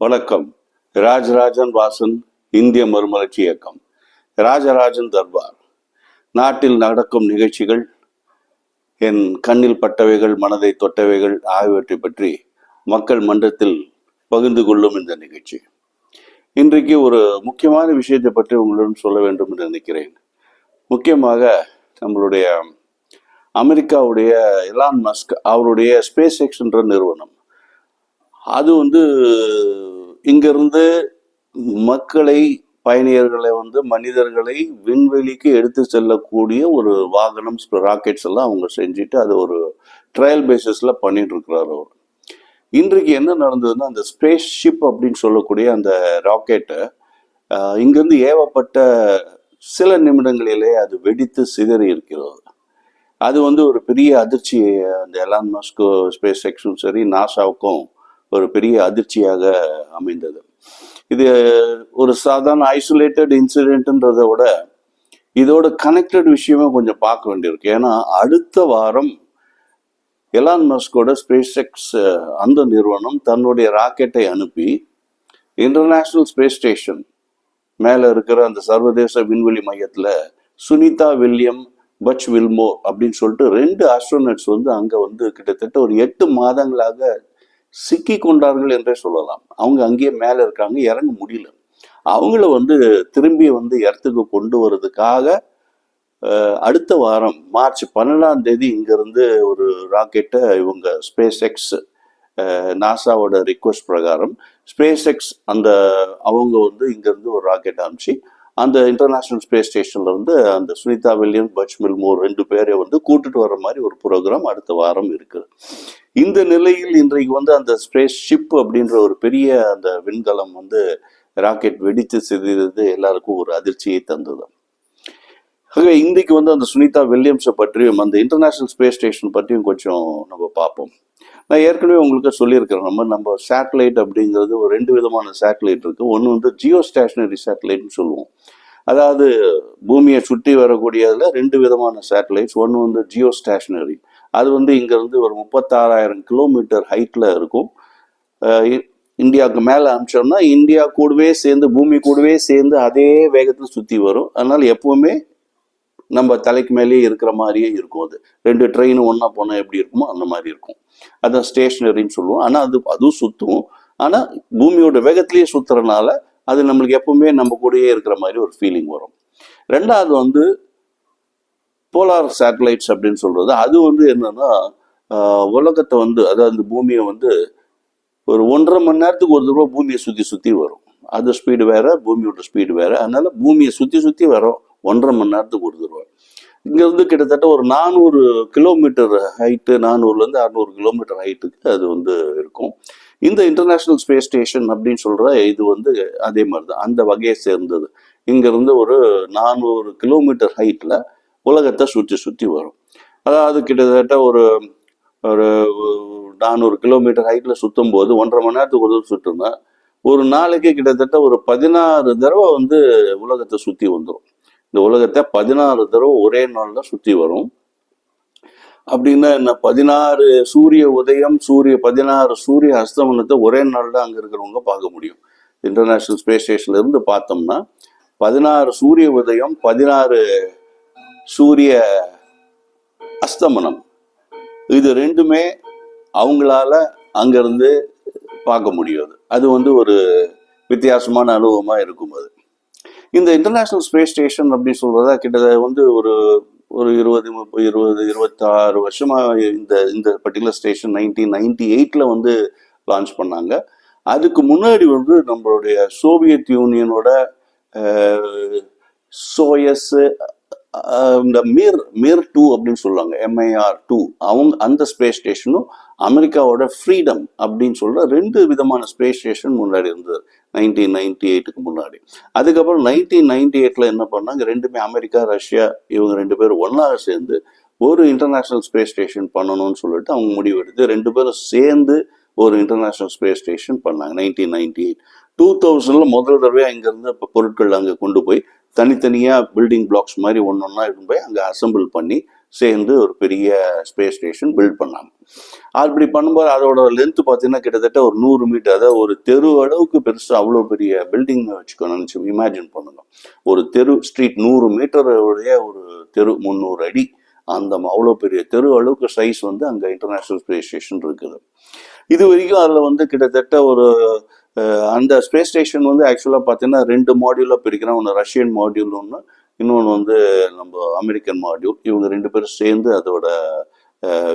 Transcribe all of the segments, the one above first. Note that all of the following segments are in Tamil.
வணக்கம். ராஜராஜன் வாசன் இந்திய மறுமலர்ச்சி இயக்கம். ராஜராஜன் தர்பார். நாட்டில் நடக்கும் நிகழ்ச்சிகள் என் கண்ணில் பட்டவைகள் மனதை தொட்டவைகள் ஆகியவற்றை பற்றி மக்கள் மன்றத்தில் பகிர்ந்து கொள்ளும் இந்த நிகழ்ச்சி. இன்றைக்கு ஒரு முக்கியமான விஷயத்தை பற்றி உங்களிடம் சொல்ல வேண்டும் என்று நினைக்கிறேன். முக்கியமாக நம்மளுடைய அமெரிக்காவுடைய இலான் மஸ்க் அவருடைய ஸ்பேஸ் எக்ஸ் என்ற நிறுவனம். அது வந்து இங்கிருந்து மக்களை பயணியர்களை வந்து மனிதர்களை விண்வெளிக்கு எடுத்து செல்லக்கூடிய ஒரு வாகனம் ராக்கெட்ஸ் எல்லாம் அவங்க செஞ்சுட்டு அது ஒரு ட்ரையல் பேசிஸில் பண்ணிட்டு இருக்கிறார் அவர். இன்றைக்கு என்ன நடந்ததுன்னா அந்த ஸ்பேஸ் ஷிப் அப்படின்னு சொல்லக்கூடிய அந்த ராக்கெட்டை இங்கிருந்து ஏவப்பட்ட சில நிமிடங்களிலே அது வெடித்து சிதறி இருக்கிறது. அது வந்து ஒரு பெரிய அதிர்ச்சி அந்த எலான் மஸ்கோ ஸ்பேஸ் எக்ஸும் சரி நாசாவுக்கும் ஒரு பெரிய அதிர்ச்சியாக அமைந்தது. இது ஒரு சாதாரண ஐசோலேட்டட் இன்சிடென்ட்ன்றத விட இதோட கனெக்டட் விஷயமே கொஞ்சம் பார்க்க வேண்டியிருக்கு. ஏன்னா அடுத்த வாரம் எலான் மஸ்கோட ஸ்பேஸ் எக்ஸ் அந்த நிறுவனம் தன்னுடைய ராக்கெட்டை அனுப்பி இன்டர்நேஷ்னல் ஸ்பேஸ் ஸ்டேஷன் மேலே இருக்கிற அந்த சர்வதேச விண்வெளி மையத்தில் சுனிதா வில்லியம் பச் வில்மோ அப்படின்னு சொல்லிட்டு ரெண்டு ஆஸ்ட்ரோனட்ஸ் வந்து அங்கே வந்து கிட்டத்தட்ட ஒரு எட்டு மாதங்களாக சிக்கி கொண்டார்கள் என்றே சொல்லலாம். அவங்க அங்கேயே மேலே இருக்காங்க இறங்க முடியல. அவங்கள வந்து திரும்பி வந்து இடத்துக்கு கொண்டு வர்றதுக்காக அடுத்த வாரம் மார்ச் பன்னெண்டாம் தேதி இங்கிருந்து ஒரு ராக்கெட்டை இவங்க ஸ்பேஸ் எக்ஸ் நாசாவோட ரிக்வஸ்ட் பிரகாரம் ஸ்பேஸ் எக்ஸ் அந்த அவங்க வந்து இங்கிருந்து ஒரு ராக்கெட் அனுப்பிச்சு அந்த இன்டர்நேஷ்னல் ஸ்பேஸ் ஸ்டேஷன்ல இருந்து அந்த சுனிதா வில்லியம் பச் மில்மோர் ரெண்டு பேரை வந்து கூட்டுட்டு வர மாதிரி ஒரு ப்ரோக்ராம் அடுத்த வாரம் இருக்குது. இந்த நிலையில் இன்றைக்கு வந்து அந்த ஸ்பேஸ் ஷிப் அப்படின்ற ஒரு பெரிய அந்த விண்கலம் வந்து ராக்கெட் வெடித்து சிதறது எல்லாருக்கும் ஒரு அதிர்ச்சியை தந்தது. ஆகவே இன்றைக்கு வந்து அந்த சுனிதா வில்லியம்ஸை பற்றியும் அந்த இன்டர்நேஷ்னல் ஸ்பேஸ் ஸ்டேஷன் பற்றியும் கொஞ்சம் நம்ம பார்ப்போம். நான் ஏற்கனவே உங்களுக்கு சொல்லியிருக்கிறேன். நம்ம நம்ம சேட்டலைட் அப்படிங்கிறது ஒரு ரெண்டு விதமான சேட்டலைட் இருக்குது ஒன்று வந்து ஜியோ ஸ்டேஷனரி சேட்டலைட்னு சொல்லுவோம். அதாவது பூமியை சுற்றி வரக்கூடியதில் ரெண்டு விதமான சேட்டலைட்ஸ் ஒன்று வந்து ஜியோ ஸ்டேஷனரி அது வந்து இங்கேருந்து ஒரு முப்பத்தாறாயிரம் கிலோமீட்டர் ஹைட்டில் இருக்கும். இ- இந்தியாவுக்கு மேலே அனுப்பிச்சோம்னா இந்தியா கூடவே சேர்ந்து பூமி கூடவே சேர்ந்து அதே வேகத்தில் சுற்றி வரும். அதனால் எப்போவுமே நம்ம தலைக்கு மேலேயே இருக்கிற மாதிரியே இருக்கும் அது. ரெண்டு ட்ரெயின் ஒன்றா போனால் எப்படி இருக்குமோ அந்த மாதிரி இருக்கும். அதான் ஸ்டேஷனரின்னு சொல்லுவோம். ஆனால் அது அதுவும் சுற்றும் ஆனால் பூமியோட வேகத்திலேயே சுற்றுறனால அது நம்மளுக்கு எப்பவுமே நம்ம கூடயே இருக்கிற மாதிரி ஒரு ஃபீலிங் வரும். ரெண்டாவது வந்து போலார் சேட்டலைட்ஸ் அப்படின்னு சொல்கிறது அது வந்து என்னன்னா உலகத்தை வந்து அதாவது அந்த பூமியை வந்து ஒரு ஒன்றரை மணி நேரத்துக்கு ஒரு தடவை பூமியை சுற்றி சுற்றி வரும். அது ஸ்பீடு வேறு பூமியோட ஸ்பீடு வேறு. அதனால் பூமியை சுற்றி சுற்றி வரும். ஒன்றரை மணி நேரத்துக்கு ஒரு தடவை இங்கேருந்து கிட்டத்தட்ட ஒரு நானூறு கிலோமீட்டர் ஹைட்டு நானூறுலேருந்து அறநூறு கிலோமீட்டர் ஹைட்டுக்கு அது வந்து இருக்கும். இந்த இன்டர்நேஷ்னல் ஸ்பேஸ் ஸ்டேஷன் அப்படின்னு சொல்கிற இது வந்து அதே மாதிரி தான் அந்த வகையை சேர்ந்தது. இங்கேருந்து ஒரு நானூறு கிலோமீட்டர் ஹைட்டில் உலகத்தை சுற்றி சுற்றி வரும். அதாவது கிட்டத்தட்ட ஒரு ஒரு நானூறு கிலோமீட்டர் ஹைட்டில் சுற்றும் போது ஒன்றரை மணி நேரத்துக்கு ஒரு தடவை சுற்றுனா ஒரு நாளைக்கு கிட்டத்தட்ட ஒரு பதினாறு தடவை வந்து உலகத்தை சுற்றி வந்துடும் இந்த உலகத்தை பதினாறு தடவை ஒரே நாளில் சுற்றி வரும். அப்படின்னா என்ன? பதினாறு சூரிய உதயம் சூரிய பதினாறு சூரிய அஸ்தமனத்தை ஒரே நாளில் அங்கே இருக்கிறவங்க பார்க்க முடியும். இன்டர்நேஷ்னல் ஸ்பேஸ் ஸ்டேஷன்ல இருந்து பார்த்தோம்னா பதினாறு சூரிய உதயம் பதினாறு சூரிய அஸ்தமனம். இது ரெண்டுமே அவங்களால அங்கிருந்து பார்க்க முடியாது அது வந்து ஒரு வித்தியாசமான அனுபவமாக இருக்கும் அது இந்த இன்டர்நேஷ்னல் ஸ்பேஸ் ஸ்டேஷன் அப்படின்னு சொல்றதா கிட்டத்தட்ட வந்து ஒரு ஒரு இருபது முப்பது இருபது இருபத்தாறு வருஷமா இந்த இந்த பர்டிகுலர் ஸ்டேஷன் நைன்டீன் நைன்டி எயிட்ல வந்து லான்ச் பண்ணாங்க. அதுக்கு முன்னாடி வந்து நம்மளுடைய சோவியத் யூனியனோட சோயஸ் இந்த மிர் மிர் டூ அப்படின்னு சொல்லுவாங்க எம்ஐஆர் டூ. அவங்க அந்த ஸ்பேஸ் ஸ்டேஷனும் அமெரிக்காவோட ஃப்ரீடம் அப்படின்னு சொல்ற ரெண்டு விதமான ஸ்பேஸ் ஸ்டேஷன் முன்னாடி இருந்தது நைன்டீன் நைன்டி எயிட்டுக்கு முன்னாடி. அதுக்கப்புறம் நைன்டீன் நைன்டி எயிட்ல என்ன பண்ணாங்க ரெண்டுமே அமெரிக்கா ரஷ்யா இவங்க ரெண்டு பேரும் ஒன்றாக சேர்ந்து ஒரு இன்டர்நேஷ்னல் ஸ்பேஸ் ஸ்டேஷன் பண்ணணும்னு சொல்லிட்டு அவங்க முடிவெடுத்து ரெண்டு பேரும் சேர்ந்து ஒரு இன்டர்நேஷ்னல் ஸ்பேஸ் ஸ்டேஷன் பண்ணாங்க நைன்டீன் நைன்டி எயிட் டூ தௌசண்ட்ல முதல் தடவையாக இங்கேருந்து இப்போ பொருட்கள் அங்கே கொண்டு போய் தனித்தனியாக பில்டிங் பிளாக்ஸ் மாதிரி ஒன்று ஒன்றா இருக்கும் போய் அங்கே அசெம்பிள் பண்ணி சேர்ந்து ஒரு பெரிய ஸ்பேஸ் ஸ்டேஷன் பில்ட் பண்ணாங்க. அப்படி பண்ணும்போது அதோட லென்த் பார்த்தீங்கன்னா கிட்டத்தட்ட ஒரு நூறு மீட்டர் அதாவது ஒரு தெரு அளவுக்கு பெருசு அவ்வளோ பெரிய பில்டிங் வச்சுக்கணும்னு நினச்சி இமேஜின் பண்ணுங்க. ஒரு தெரு ஸ்ட்ரீட் நூறு மீட்டருடைய ஒரு தெரு முந்நூறு அடி அந்த அவ்வளோ பெரிய தெரு அளவுக்கு சைஸ் வந்து அங்கே இன்டர்நேஷ்னல் ஸ்பேஸ் ஸ்டேஷன் இருக்குது. இது வரைக்கும் அதில் வந்து கிட்டத்தட்ட ஒரு அந்த ஸ்பேஸ் ஸ்டேஷன் வந்து ஆக்சுவலாக பார்த்தீங்கன்னா ரெண்டு மாடியூலாக பிரிக்கிறோம் ஒன்று ரஷ்யன் மாடியூல் ஒன்று இன்னொன்று வந்து நம்ம அமெரிக்கன் மாடியூல் இவங்க ரெண்டு பேரும் சேர்ந்து அதோட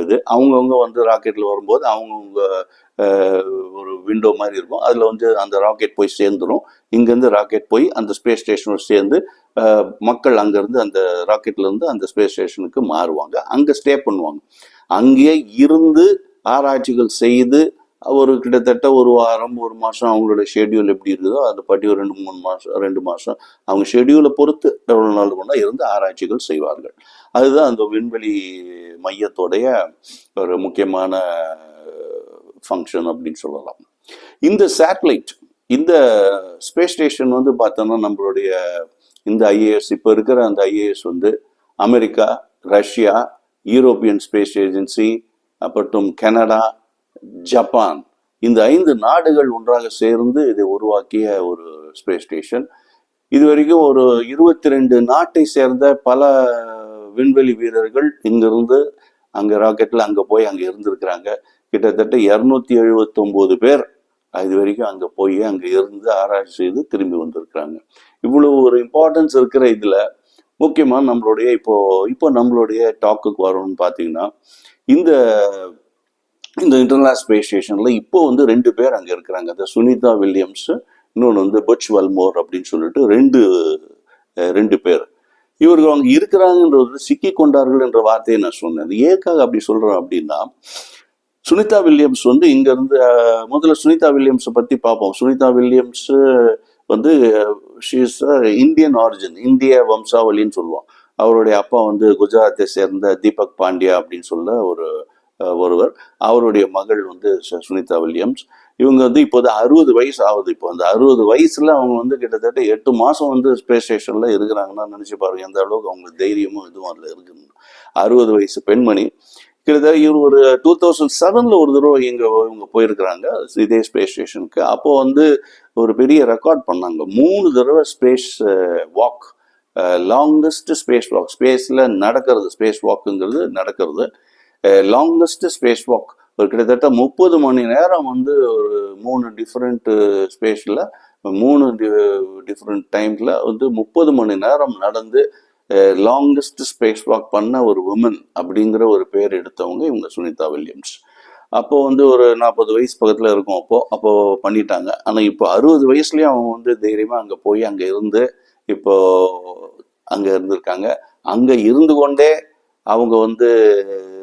இது. அவங்கவுங்க வந்து ராக்கெட்டில் வரும்போது அவங்கவுங்க ஒரு விண்டோ மாதிரி இருக்கும். அதில் வந்து அந்த ராக்கெட் போய் சேர்ந்துடும் இங்கேருந்து ராக்கெட் போய் அந்த ஸ்பேஸ் ஸ்டேஷனோடு சேர்ந்து மக்கள் அங்கேருந்து அந்த ராக்கெட்லேருந்து அந்த ஸ்பேஸ் ஸ்டேஷனுக்கு மாறுவாங்க. அங்கே ஸ்டே பண்ணுவாங்க. அங்கேயே இருந்து ஆராய்ச்சிகள் செய்து ஒரு கிட்டத்தட்ட ஒரு வாரம் ஒரு மாதம் அவங்களோட ஷெட்யூல் எப்படி இருக்குதோ அதை பற்றி ஒரு ரெண்டு மூணு மாதம் ரெண்டு மாதம் அவங்க ஷெட்யூலை பொறுத்து எவ்வளோ நாள் கொண்டா இருந்து ஆராய்ச்சிகள் செய்வார்கள். அதுதான் அந்த விண்வெளி மையத்தோடைய ஒரு முக்கியமான ஃபங்க்ஷன் அப்படின்னு சொல்லலாம். இந்த சேட்டலைட் இந்த ஸ்பேஸ் ஸ்டேஷன் வந்து பார்த்தோன்னா நம்மளுடைய இந்த ஐஏஎஸ் இப்போ இருக்கிற அந்த ஐஏஎஸ் வந்து America Russia European space agency அப்புறம் கனடா ஜப்பான். இந்த ஐந்து நாடுகள் ஒன்றாக சேர்ந்து இதை உருவாக்கிய ஒரு ஸ்பேஸ் ஸ்டேஷன் இது வரைக்கும் ஒரு இருபத்தி ரெண்டு நாட்டை சேர்ந்த பல விண்வெளி வீரர்கள் இங்கிருந்து அங்கே ராக்கெட்டில் அங்கே போய் அங்கே இருந்திருக்கிறாங்க. கிட்டத்தட்ட இரநூத்தி எழுபத்தொம்போது பேர் இது வரைக்கும் அங்கே போய் அங்கே இருந்து ஆராய்ச்சி செய்து திரும்பி வந்திருக்கிறாங்க. இவ்வளோ ஒரு இம்பார்ட்டன்ஸ் இருக்கிற இதில் முக்கியமாக நம்மளுடைய இப்போ இப்போ நம்மளுடைய டாக்குக்கு வரணும்னு பார்த்தீங்கன்னா இந்த இந்த இன்டர்நேஷனல் ஸ்பேஸ் ஸ்டேஷனில் இப்போ வந்து ரெண்டு பேர் அங்கே இருக்கிறாங்க. அந்த சுனிதா வில்லியம்ஸ் இன்னொன்று வந்து பட்ச் வல்மோர் அப்படின்னு சொல்லிட்டு ரெண்டு ரெண்டு பேர். இவர்கள் அங்கே இருக்கிறாங்கன்றது சிக்கி கொண்டார்கள் என்ற வார்த்தையை நான் சொன்னேன். அது ஏற்காக அப்படி சொல்கிறேன் அப்படின்னா சுனிதா வில்லியம்ஸ் வந்து இங்கேருந்து முதல்ல சுனிதா வில்லியம்ஸை பற்றி பார்ப்போம். சுனிதா வில்லியம்ஸ் வந்து ஷீஸ் இந்தியன் ஆரிஜின் இந்திய வம்சாவளின்னு சொல்லுவோம். அவருடைய அப்பா வந்து குஜராத்தை சேர்ந்த தீபக் பாண்டியா அப்படின்னு சொல்ல ஒரு ஒருவர். அவருடைய மகள் வந்து சுனிதா வில்லியம்ஸ். இவங்க வந்து இப்போது அறுபது வயசு ஆகுது. இப்போ அந்த அறுபது வயசுல அவங்க வந்து கிட்டத்தட்ட எட்டு மாசம் வந்து ஸ்பேஸ் ஸ்டேஷன்ல இருக்கிறாங்கன்னா நினைச்சு பாருங்க. எந்த அளவுக்கு அவங்களுக்கு தைரியமும் இதுவும் அதில் இருக்குது அறுபது வயசு பெண்மணி. கிட்டத்தட்ட இவர் ஒரு டூ தௌசண்ட் செவன்ல ஒரு தடவை இங்க இவங்க போயிருக்கிறாங்க. இதே ஸ்பேஸ் ஸ்டேஷனுக்கு அப்போ வந்து ஒரு பெரிய ரெக்கார்ட் பண்ணாங்க. மூணு தடவை space walk longest space walk ஸ்பேஸ்ல நடக்கிறது. ஸ்பேஸ் வாக்குங்கிறது நடக்கிறது. லாங்கஸ்ட் ஸ்பேஸ் வாக் ஒரு கிட்டத்தட்ட முப்பது மணி நேரம் வந்து ஒரு மூணு டிஃப்ரெண்ட் ஸ்பேஸில் மூணு டிஃப்ரெண்ட் டைமில் வந்து முப்பது மணி நேரம் நடந்து லாங்கஸ்ட் ஸ்பேஸ் வாக் பண்ண ஒரு உமன் அப்படிங்கிற ஒரு பேர் எடுத்தவங்க இவங்க சுனிதா வில்லியம்ஸ். அப்போ வந்து ஒரு நாற்பது வயசு பக்கத்தில் இருக்கும் அப்போது அப்போது பண்ணிட்டாங்க. ஆனால் இப்போ அறுபது வயசுலேயும் அவங்க வந்து தைரியமாக அங்கே போய் அங்கே இருந்து இப்போ அங்கே இருந்திருக்காங்க. அங்கே இருந்து கொண்டே அவங்க வந்து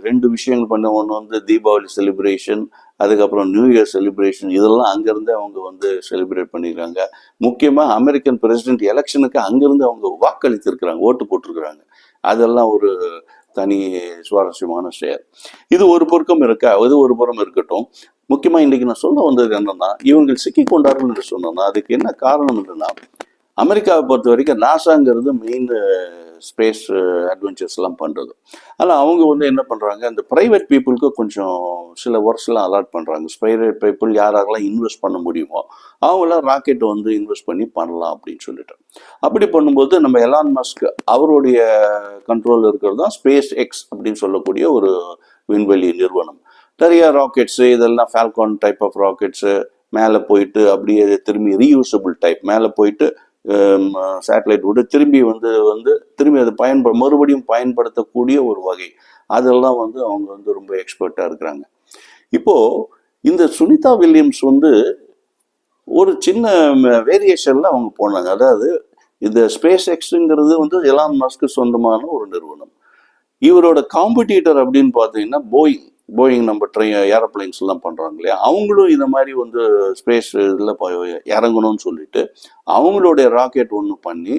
ரெண்டு விஷயங்கள் பண்ண. ஒன்று வந்து தீபாவளி செலிப்ரேஷன் அதுக்கப்புறம் நியூ இயர் செலிப்ரேஷன் இதெல்லாம் அங்கேருந்து அவங்க வந்து செலிப்ரேட் பண்ணியிருக்காங்க முக்கியமாக அமெரிக்கன் பிரசிடென்ட் எலெக்ஷனுக்கு அங்கேருந்து அவங்க வாக்களித்திருக்கிறாங்க ஓட்டு போட்டிருக்கிறாங்க. அதெல்லாம் ஒரு தனி சுவாரஸ்யமான ஷேர் இது ஒரு பொருக்கம் இருக்கா? இது ஒரு புறம் இருக்கட்டும். முக்கியமாக இன்றைக்கி நான் சொல்ல வந்தது என்னன்னா இவங்க சிக்கி கொண்டார்கள் என்று சொன்னோம்னா அதுக்கு என்ன காரணம் என்னன்னா அமெரிக்காவை பொறுத்த வரைக்கும் நாசாங்கிறது மெயின் ஸ்பேஸ் அட்வென்ச்சர்ஸ்லாம் பண்ணுறது ஆனால் அவங்க வந்து என்ன பண்ணுறாங்க அந்த ப்ரைவேட் பீப்புளுக்கு கொஞ்சம் சில ஒர்க்ஸ்லாம் அலாட் பண்ணுறாங்க ஸ்பைரேட் பீப்புள் யாராகலாம் இன்வெஸ்ட் பண்ண முடியுமோ அவங்களாம் ராக்கெட் வந்து இன்வெஸ்ட் பண்ணி பண்ணலாம் அப்படின்னு சொல்லிட்டு. அப்படி பண்ணும்போது நம்ம எலான் மஸ்க் அவருடைய கண்ட்ரோல் இருக்கிறது தான் ஸ்பேஸ் எக்ஸ் அப்படின்னு சொல்லக்கூடிய ஒரு விண்வெளி நிறுவனம். நிறைய ராக்கெட்ஸு இதெல்லாம் ஃபால்கான் டைப் ஆஃப் ராக்கெட்ஸு மேலே போயிட்டு அப்படியே திரும்பி ரீயூசபிள் டைப் மேலே போயிட்டு சேட்டலைட் விட்டு திரும்பி வந்து வந்து திரும்பி அதை பயன்ப மறுபடியும் பயன்படுத்தக்கூடிய ஒரு வகை. அதெல்லாம் வந்து அவங்க வந்து ரொம்ப எக்ஸ்பர்ட்டாக இருக்கிறாங்க. இப்போது இந்த சுனிதா வில்லியம்ஸ் வந்து ஒரு சின்ன வேரியேஷனில் அவங்க போனாங்க. அதாவது இந்த ஸ்பேஸ் எக்ஸுங்கிறது வந்து எலான் மஸ்க்கு சொந்தமான ஒரு நிறுவனம். இவரோட காம்படிட்டர் அப்படின்னு பார்த்தீங்கன்னா போயிங் போயிங் நம்ம ட்ரெயின் ஏரோப்ளைன்ஸ் எல்லாம் இல்லையா? அவங்களும் இந்த மாதிரி வந்து ஸ்பேஸ் இதில் இறங்கணும்னு சொல்லிட்டு அவங்களுடைய ராக்கெட் ஒன்று பண்ணி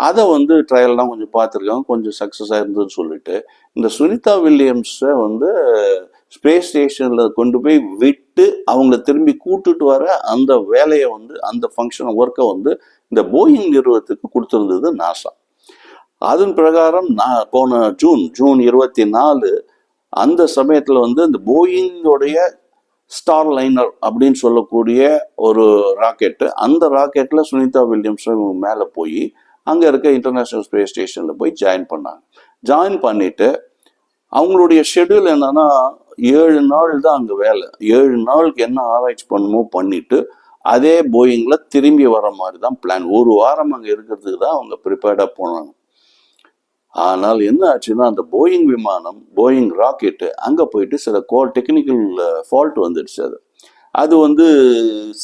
அதை வந்து ட்ரையல்லாம் கொஞ்சம் பார்த்துருக்காங்க. கொஞ்சம் சக்ஸஸ் இருந்ததுன்னு சொல்லிட்டு இந்த சுனிதா வில்லியம்ஸை வந்து ஸ்பேஸ் ஸ்டேஷனில் கொண்டு போய் விட்டு அவங்கள திரும்பி கூட்டுட்டு வர அந்த வேலையை வந்து அந்த ஃபங்க்ஷன் ஒர்க்கை வந்து இந்த போயிங் நிறுவனத்துக்கு கொடுத்துருந்தது நாசா அதன் பிரகாரம் நான் போன ஜூன் ஜூன் இருபத்தி நாலு அந்த சமயத்தில் வந்து இந்த போயிங்கோடைய ஸ்டார் லைனர் அப்படின்னு சொல்லக்கூடிய ஒரு ராக்கெட்டு அந்த ராக்கெட்டில் சுனிதா வில்லியம்ஸ் மேலே போய் அங்கே இருக்க இன்டர்நேஷ்னல் ஸ்பேஸ் ஸ்டேஷனில் போய் ஜாயின் பண்ணாங்க. ஜாயின் பண்ணிட்டு அவங்களுடைய ஷெட்யூல் என்னன்னா ஏழு நாள் தான் அங்கே வேலை. ஏழு நாளுக்கு என்ன ஆராய்ச்சி பண்ணுமோ பண்ணிட்டு அதே போயிங்கில் திரும்பி வர மாதிரி தான் பிளான் ஒரு வாரம் அங்கே இருக்கிறதுக்கு தான் அவங்க ப்ரிப்பேர்டாக போனாங்க. ஆனால் என்ன ஆச்சுன்னா அந்த போயிங் விமானம் போயிங் ராக்கெட்டு அங்கே போயிட்டு சில கோ டெக்னிக்கல் ஃபால்ட் வந்துடுச்சு அது. அது வந்து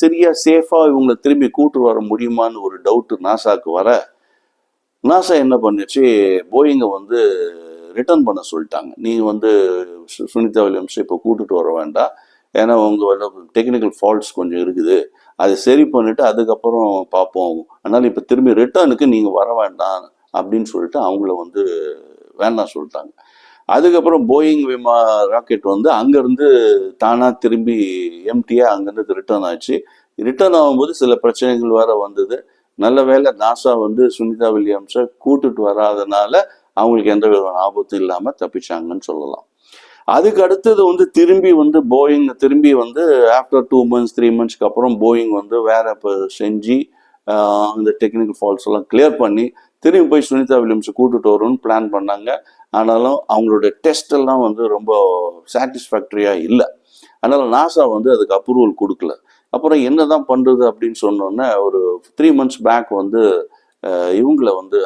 சரியா சேஃபாக இவங்களை திரும்பி கூட்டு வர முடியுமான்னு ஒரு டவுட்டு நாசாக்கு வர நாசா என்ன பண்ணுச்சு போயிங்கை வந்து ரிட்டர்ன் பண்ண சொல்லிட்டாங்க. நீ வந்து சுனிதா வில்லியம்ஸ் இப்போ கூட்டுட்டு வர வேண்டாம். ஏன்னா உங்கள் டெக்னிக்கல் ஃபால்ட்ஸ் கொஞ்சம் இருக்குது. அதை சரி பண்ணிவிட்டு அதுக்கப்புறம் பார்ப்போம் அதனால் இப்போ திரும்பி ரிட்டர்னுக்கு நீங்கள் வர வேண்டாம். அப்படின்னு சொல்லிட்டு அவங்கள வந்து வேண்டாம் சொல்லிட்டாங்க. அதுக்கப்புறம் போயிங் விமா ராக்கெட் வந்து அங்கேருந்து தானாக திரும்பி எம்டியாக அங்கேருந்து ரிட்டர்ன் ஆச்சு. ரிட்டர்ன் ஆகும்போது சில பிரச்சனைகள் வேற வந்தது. நல்ல வேளை நாசா வந்து சுனிதா வில்லியம்ஸை கூட்டுட்டு வராதனால அவங்களுக்கு எந்த விதமான ஆபத்தும் இல்லாமல் தப்பிச்சாங்கன்னு சொல்லலாம். அதுக்கு அடுத்தது வந்து திரும்பி வந்து போயிங் திரும்பி வந்து ஆஃப்டர் டூ மந்த்ஸ் த்ரீ மந்த்ஸ்க்கு அப்புறம் போயிங் வந்து வேற இப்போ செஞ்சு அந்த டெக்னிக்கல் ஃபால்ஸ் எல்லாம் கிளியர் பண்ணி திரும்பி போய் சுனிதா வில்லியம்ஸை கூட்டுட்டு வரும்னு பிளான் பண்ணாங்க. ஆனாலும் அவங்களோட டெஸ்ட் எல்லாம் வந்து ரொம்ப சாட்டிஸ்ஃபேக்டரியாக இல்லை. அதனால் நாசா வந்து அதுக்கு அப்ரூவல் கொடுக்கல. அப்புறம் என்ன தான் பண்ணுறது அப்படின்னு சொன்னோன்னே ஒரு த்ரீ மந்த்ஸ் பேக் வந்து இவங்கள வந்து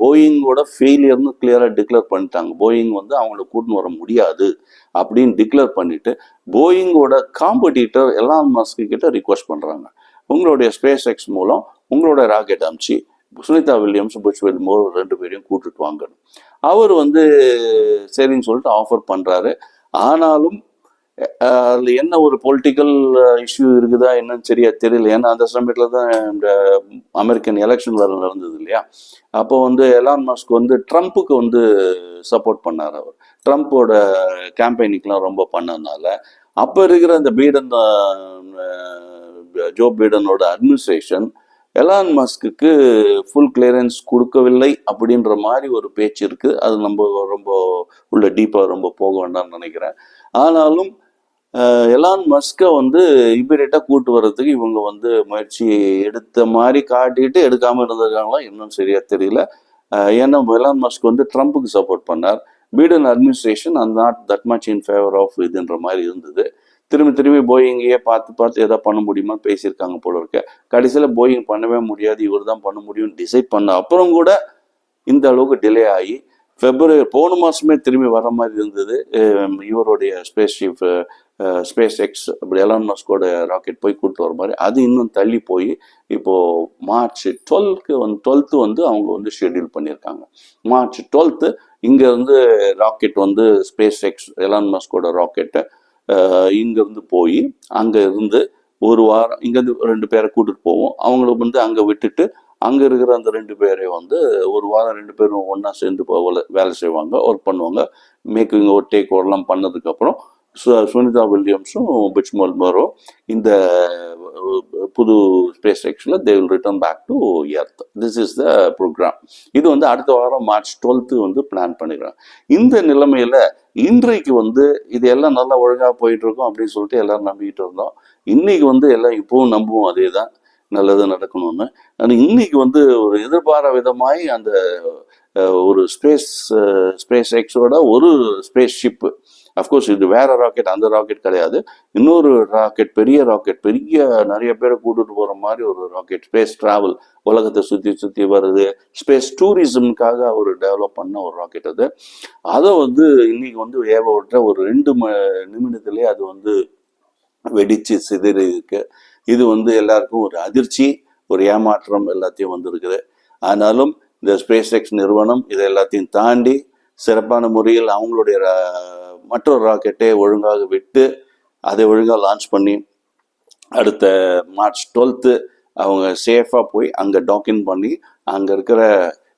போயிங்கோட ஃபெயிலியர்னு கிளியராக டிக்ளேர் பண்ணிட்டாங்க. போயிங் வந்து அவங்கள கூட்டின்னு வர முடியாது அப்படின்னு டிக்ளேர் பண்ணிட்டு போயிங்கோட காம்படிட்டர் எல்லாம் மாஸ்க்கு கிட்ட ரிக்வஸ்ட் பண்ணுறாங்க உங்களுடைய ஸ்பேஸ் எக்ஸ் மூலம் உங்களோட ராக்கெட் அமிச்சு சுனிதா வில்லியம்ஸ் புஷ் வெல்மோர் ரெண்டு பேரையும் கூட்டிட்டு வாங்கணும். அவர் வந்து சரின்னு சொல்லிட்டு ஆஃபர் பண்ணுறாரு ஆனாலும் அதில் என்ன ஒரு பொலிட்டிக்கல் இஷ்யூ இருக்குதா என்னன்னு சரியா தெரியல. ஏன்னா அந்த சமயத்தில் தான் இந்த அமெரிக்கன் எலெக்ஷன் வேற நடந்தது இல்லையா? அப்போ வந்து எலான் மாஸ்க் வந்து ட்ரம்ப்புக்கு வந்து சப்போர்ட் பண்ணார் அவர். ட்ரம்ப்போட கேம்பெயினிங்லாம் ரொம்ப பண்ணதுனால அப்போ இருக்கிற அந்த பீடன் ஜோ பீடனோட அட்மினிஸ்ட்ரேஷன் எலான் மஸ்க்கு ஃபுல் கிளியரன்ஸ் கொடுக்கவில்லை அப்படின்ற மாதிரி ஒரு பேச்சு இருக்கு. அது நம்ம ரொம்ப உள்ள டீப்பாக ரொம்ப போக வேண்டாம்னு நினைக்கிறேன். ஆனாலும் எலான் மஸ்கை வந்து இமீடியட்டாக கூட்டு வர்றதுக்கு இவங்க வந்து முயற்சி எடுத்த மாதிரி காட்டிட்டு எடுக்காமல் இருந்திருக்காங்களா இன்னும் சரியா தெரியல. ஏன்னா எலான் மஸ்க் வந்து ட்ரம்ப்புக்கு சப்போர்ட் பண்ணார். Biden administration and not that much in favour of இதுன்ற மாதிரி இருந்தது. திரும்பி திரும்பி போயிங்கையே பார்த்து பார்த்து எதாவது பண்ண முடியுமா பேசியிருக்காங்க போல இருக்க. கடைசியில் போயிங் பண்ணவே முடியாது இவர் தான் பண்ண முடியும்னு டிசைட் பண்ண அப்புறம் கூட இந்த அளவுக்கு டிலே ஆகி பிப்ரவரி போன மாதமே திரும்பி வர மாதிரி இருந்தது. இவருடைய ஸ்பேஸ் ஷிப் ஸ்பேஸ் எக்ஸ் அப்படி எலான் மஸ்கோட ராக்கெட் போய் கூப்பிட்டு வர மாதிரி அது இன்னும் தள்ளி போய் இப்போது மார்ச் டுவெல்க்கு வந்து டுவெல்த்து வந்து அவங்க வந்து ஷெட்யூல் பண்ணியிருக்காங்க. மார்ச் டுவெல்த்து இங்கேருந்து ராக்கெட் வந்து ஸ்பேஸ் எக்ஸ் எலான் மஸ்கோட ராக்கெட்டை இங்கேருந்து போய் அங்கே இருந்து ஒரு வாரம் இங்கேருந்து ரெண்டு பேரை கூட்டிட்டு போவோம். அவங்கள வந்து அங்கே விட்டுட்டு அங்கே இருக்கிற அந்த ரெண்டு பேரை வந்து ஒரு வாரம் ரெண்டு பேரும் ஒன்றா சேர்ந்து போ- வேலை- வேலை செய்வாங்க ஒர்க் பண்ணுவாங்க. மேக்கிங் ஓவர் டேக் ஓவர்லாம் பண்ணதுக்கப்புறம் சு- சுனிதா வில்லியம்ஸும் பிச் மரோ இந்த புது ஸ்பேஸ் எக்ஸில் they will return back to earth this is the programme இது வந்து அடுத்த வாரம் மார்ச் டுவெல்த்து வந்து பிளான் பண்ணிக்கிறாங்க இந்த நிலைமையில் இன்றைக்கு வந்து இது எல்லாம் நல்லா ஒழுங்காக போயிட்டு இருக்கும் அப்படின்னு சொல்லிட்டு எல்லோரும் நம்பிக்கிட்டு இருந்தோம். இன்றைக்கி வந்து எல்லாம் இப்போவும் நம்புவோம் அதே தான் நல்லது நடக்கணும்னு. ஆனால் இன்னைக்கு வந்து ஒரு எதிர்பாராத விதமாய் அந்த ஒரு ஸ்பேஸ் ஸ்பேஸ் எக்ஸோட ஒரு ஸ்பேஸ் ஷிப்பு. அஃப்கோர்ஸ் இது வேற ராக்கெட் அந்த ராக்கெட் கிடையாது. இன்னொரு ராக்கெட் பெரிய ராக்கெட் பெரிய நிறைய பேரை கூட்டிட்டு போற மாதிரி ஒரு ராக்கெட் ஸ்பேஸ் டிராவல் உலகத்தை சுத்தி சுத்தி வருது. ஸ்பேஸ் டூரிசம்காக அவர் டெவலப் பண்ண ஒரு ராக்கெட் அது. அதை வந்து இன்னைக்கு வந்து ஏவ விட்டுற ஒரு ரெண்டு ம நிமிடத்திலே அது வந்து வெடிச்சு சிதறி இருக்கு. இது வந்து எல்லாருக்கும் ஒரு அதிர்ச்சி ஒரு ஏமாற்றம் எல்லாத்தையும் வந்திருக்குது. ஆனாலும் இந்த ஸ்பேஸ் எக்ஸ் நிறுவனம் இதை எல்லாத்தையும் தாண்டி சிறப்பான முறையில் அவங்களுடைய ரா- மற்றொரு ராக்கெட்டை ஒழுங்காக விட்டு அதை ஒழுங்காக லான்ச் பண்ணி அடுத்த மார்ச் டுவெல்த்து அவங்க சேஃபாக போய் அங்கே டாக்கின் பண்ணி அங்கே இருக்கிற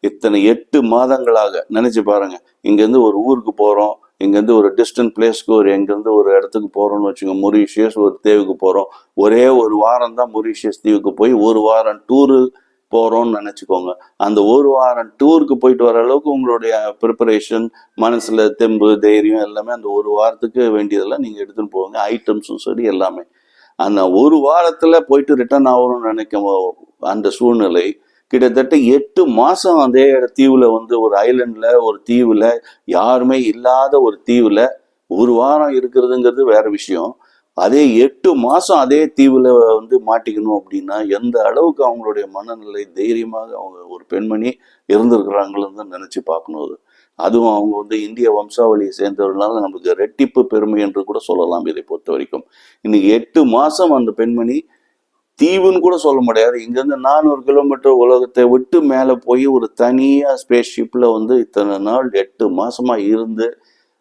இத்தனை எட்டு மாதங்களாக நினச்சி பாருங்க. இங்கேருந்து ஒரு ஊருக்கு போகிறோம் இங்கேருந்து ஒரு டிஸ்டன்ட் பிளேஸ்க்கு ஒரு எங்கேருந்து ஒரு இடத்துக்கு போகிறோம்னு வச்சுக்கோங்க மொரீஷியஸ் ஒரு தீவுக்கு போகிறோம் ஒரே ஒரு வாரம் தான் மொரீஷியஸ் தீவுக்கு போய் ஒரு வாரம் டூரு போகிறோம்னு நினச்சிக்கோங்க. அந்த ஒரு வாரம் டூருக்கு போயிட்டு வர அளவுக்கு உங்களுடைய ப்ரிப்பரேஷன் மனசில் தெம்பு தைரியம் எல்லாமே அந்த ஒரு வாரத்துக்கு வேண்டியதெல்லாம் நீங்கள் எடுத்துன்னு போங்க. ஐட்டம்ஸும் சரி எல்லாமே. அந்த ஒரு வாரத்தில் போயிட்டு ரிட்டர்ன் ஆகணும்னு நினைக்கும் அந்த சூழ்நிலை கிட்டத்தட்ட எட்டு மாதம் அதே தீவில் வந்து ஒரு ஐலண்டில் ஒரு தீவில் யாருமே இல்லாத ஒரு தீவில் ஒரு வாரம் இருக்கிறதுங்கிறது வேற விஷயம். அதே எட்டு மாதம் அதே தீவில் வந்து மாட்டிக்கணும் அப்படின்னா எந்த அளவுக்கு அவங்களுடைய மனநிலை தைரியமாக அவங்க ஒரு பெண்மணி இருந்திருக்கிறாங்களுன்னு தான் நினச்சி பார்க்கணும். அது அதுவும் அவங்க வந்து இந்திய வம்சாவளியை சேர்ந்தவர்களால் நமக்கு ரெட்டிப்பு பெருமை என்று கூட சொல்லலாம் இதை பொறுத்த வரைக்கும். இன்னைக்கு எட்டு மாதம் அந்த பெண்மணி தீவுன்னு கூட சொல்ல முடியாது. இங்கேருந்து நானூறு கிலோமீட்டர் உலகத்தை விட்டு மேலே போய் ஒரு தனியாக ஸ்பேஸ் ஷிப்பில் வந்து இத்தனை நாள் எட்டு மாதமாக இருந்து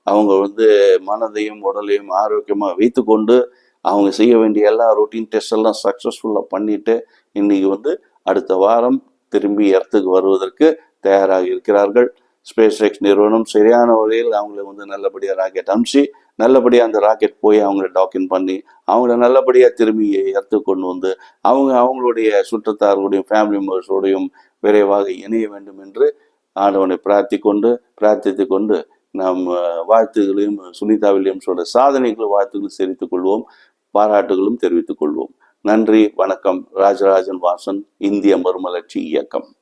அவங்க வந்து மனதையும் உடலையும் ஆரோக்கியமாக வைத்துக்கொண்டு அவங்க செய்ய வேண்டிய எல்லா ரொட்டீன் டெஸ்ட் எல்லாம் சக்ஸஸ்ஃபுல்லாக பண்ணிட்டு இன்னைக்கு வந்து அடுத்த வாரம் திரும்பி இடத்துக்கு வருவதற்கு தயாராக இருக்கிறார்கள். ஸ்பேஸ் எக்ஸ் நிறுவனம் சரியான வகையில் அவங்களை வந்து நல்லபடியாக ராக்கெட் அனுப்பிச்சு நல்லபடியாக அந்த ராக்கெட் போய் அவங்கள டாக்கின் பண்ணி அவங்கள நல்லபடியாக திரும்பி இடத்துக்கு கொண்டு வந்து அவங்க அவங்களுடைய சுற்றத்தார்களுடையும் ஃபேமிலி மெம்பர்ஸோடையும் விரைவாக இணைய வேண்டும் என்று ஆண்டவனை பிரார்த்திக்கொண்டு பிரார்த்தித்து கொண்டு நாம் வாழ்த்துகளையும் சுனிதா வில்லியம்ஸோட சாதனைகளும் வாழ்த்துக்களும் தெரிவித்துக் கொள்வோம். பாராட்டுகளும் தெரிவித்துக் கொள்வோம். நன்றி வணக்கம். ராஜராஜன் வாசன் இந்திய மறுமலர்ச்சி இயக்கம்.